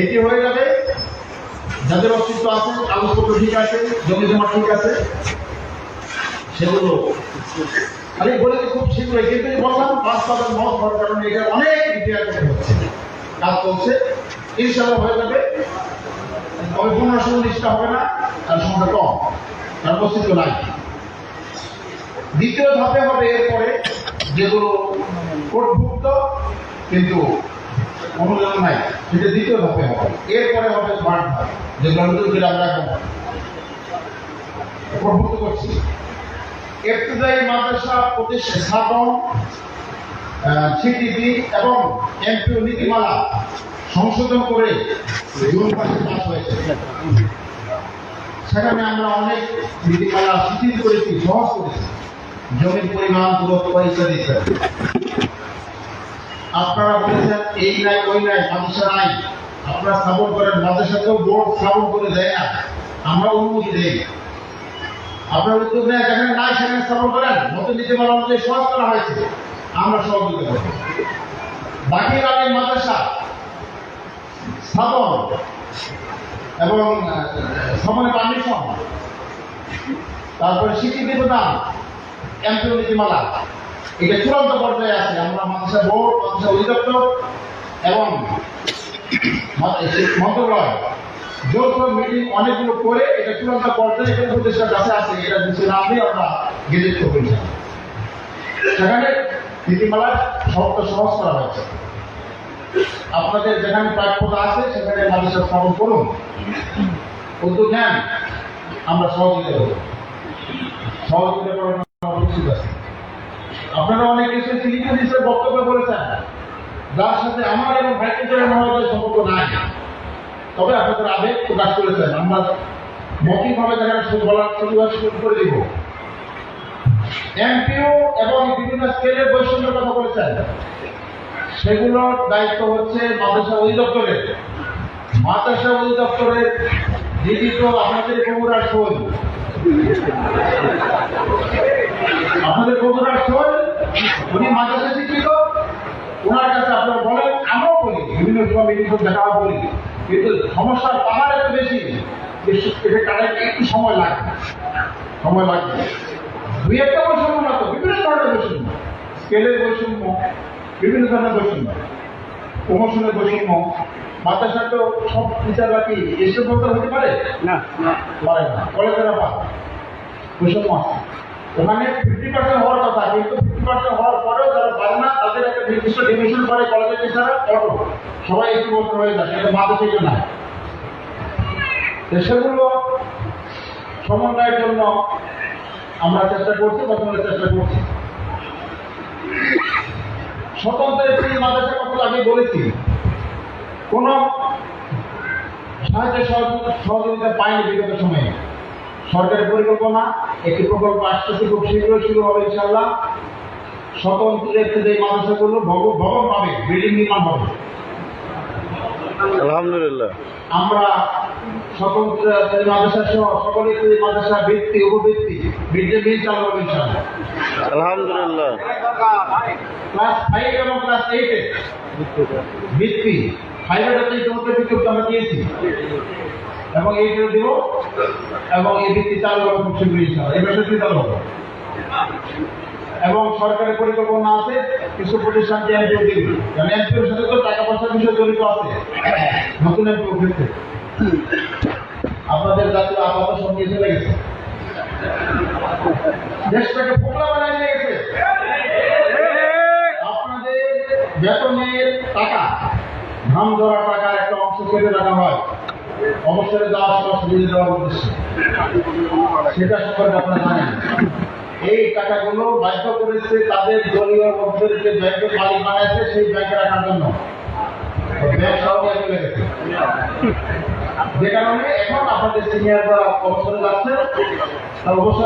এটি হয়ে যাবে যাদের অস্তিত্ব আছে, কাগজপত্র ঠিক আছে জমি জমা ঠিক আছে, সেগুলো আমি বলে খুব শীঘ্রই, কিন্তু বললাম বাস্তবে মত হওয়ার কারণে এটা অনেক ইতিহাস হচ্ছে, কাজ চলছে। ইনশাল্লাহ হয়ে যাবে। তবে পনেরো ষোলো লিস্টটা হবে না, তার সংখ্যা কম, তার অস্তিত্ব নাই। দ্বিতীয় ধাপে হবে এরপরে যেগুলো কোটভুক্ত কিন্তু অনুদান নাই সেটা দ্বিতীয় ধাপে হবে। এরপরে হবে থার্ড ধাপ নতুন করে আমরা কোটভুক্ত করছি। মাদ্রাসা, প্রতিষ্ঠা স্থাপন এবং এমপিও নীতিমালা সংশোধন করে জুন মাসে পাস হয়েছে। সেখানে আমরা অনেক নীতিমালা শিথিল করেছি, সহজ করেছি। জমির পরিমাণ, দূরত্ব, ইত্যাদি ইত্যাদি। আপনারা বলেছেন এই নাই, ওই নাই মাদ্রাসা নাই। আপনারা স্থাপন করেন মাদ্রাসাকেও বোর্ড স্থাপন করে দেয় না। আমরা অনুমতি দেই। আপনার উদ্যোগ নেয় যেখানে নাই সেখানে স্থাপন করেন। নতুন নীতিমালা অনুযায়ী সহজ করা হয়েছে। আমরা সহযোগিতা করব। বাকি রাজ্যের মাদ্রাসা স্থাপন এবং স্থাপনের পারমিশন, তারপরে স্বীকৃতি প্রদান, এমপিও নীতিমালা, এটা চূড়ান্ত পর্যায়ে আছে। আমরা মাদ্রাসা বোর্ড, মাদ্রাসা অধিদপ্তর এবং মন্ত্রণালয়। যৌথ মিটিং অনেকগুলো করে এটা চূড়ান্ত পর্যায়ে কাছে এটা নামে আমরা গেজেট সেখানে নীতিমালার সহজ করা হয়েছে। আপনাদের যেখানে প্রাপ্যতা আছে, সেখানে মাদ্রাসা স্থাপন করুন। উদ্যোগ নেন, আমরা সহযোগিতা করব। সহযোগিতা করার প্রস্তুত আছি। আপনারা অনেক কিছু লিখিত হিসেবে বক্তব্য করেছেন যার সাথে আমার এবং ভাইকেন্দ্রের মহোদয়ের সম্পর্ক নাই। তবে আপনাদের আবেগ প্রকাশ করেছেন। আমরা মৌখিকভাবে শুরু বলার শুরু শুরু করে দিব। এমপিও এবং বিভিন্ন স্কেলের বৈষম্যের কথা বলেছেন। সেগুলোর দায়িত্ব হচ্ছে মাদ্রাসা অধিদপ্তরের। মাদ্রাসা অধিদপ্তরের দিদি তো আপনাদের বগুড়ার সই আপনাদের বগুড়ার সই উনি মাদ্রাসা শিক্ষিত ওনার কাছে আপনারা বলেন, আমরাও বলি, বিভিন্ন সময় মিটিং দেখা বলি। কিন্তু সমস্যার পাহাড় এত বেশি যে এটা কাটাইতে একটু সময় লাগবে সময় লাগবে দুই একটা বৈষম্য না তো বিভিন্ন ধরনের বৈষম্য। স্কেলের বৈষম্য, বিভিন্ন ধরনের বৈষম্য। প্রমোশনের বৈষম্য। তো সব টিচাররা কি এসে বলতে হতে পারে? না। পারে না। কলেজেরা পারে বৈষম্য আছে ওখানে ফিফটি পার্সেন্ট হওয়ার কথা কিন্তু ফিফটি পার্সেন্ট হওয়ার পরেও যারা পারে না তাদের একটা নির্দিষ্ট ডিভিশন করে কলেজের টিচাররা অটো সবাই একটু বছর হয়ে যায় সেটা মাদ্রাসা না তো সেগুলো সমন্বয়ের জন্য আমরা চেষ্টা করছি বর্তমানে চেষ্টা করছি। স্বতন্ত্র একটি মাদ্রাসার কথা আগে বলেছি কোন সাহায্য সহযোগিতা পায়নি বিগত সময়ে। সরকারের পরিকল্পনা একটি প্রকল্প আসতেছে খুব শীঘ্রই শুরু হবে ইনশাল্লাহ স্বতন্ত্র যে মাদ্রাসাগুলো ভব- ভবন পাবে বিল্ডিং নির্মাণ হবে। আলহামদুলিল্লাহ। আমরা স্বতন্ত্র মাদ্রাসা সহ মাদ্রাসা ভিত্তি মিল চালু হবে ইনশাল্লাহ আলহামদুলিল্লাহ। ক্লাস ফাইভ এবং ক্লাস এইটে ভিত্তি। হচ্ছে ইতিমধ্যে বিজ্ঞপ্তি এবং সরকারের পরিকল্পনা আছে, কিছু প্রতিষ্ঠান যে এনপিও দিবে। কারণ এনপিওর সাথে তো টাকা পয়সার বিষয় জড়িত আছে। নতুন এনপিও ক্ষেত্রে আপনাদের জাতীয় আপাতত সঙ্গে চলে গেছে। দেশটাকে পোকলা বানায় নিয়ে গেছে। আপনাদের বেতনের টাকা ধান ধরা টাকার একটা অংশ কেটে রাখা হয়। অবসরে যাওয়া সব সুবিধা দেওয়ার উদ্দেশ্যে। সেটা সম্পর্কে আপনারা জানেন। এই টাকাগুলো বাধ্য করেছে তাদের দলীয় লোকদের যে ব্যাংকের মালিক বানাইছে, সেই ব্যাংকে রাখার জন্য। যে কারণে এখন আপনাদের সিনিয়ররা অবসরে যাচ্ছে অবসর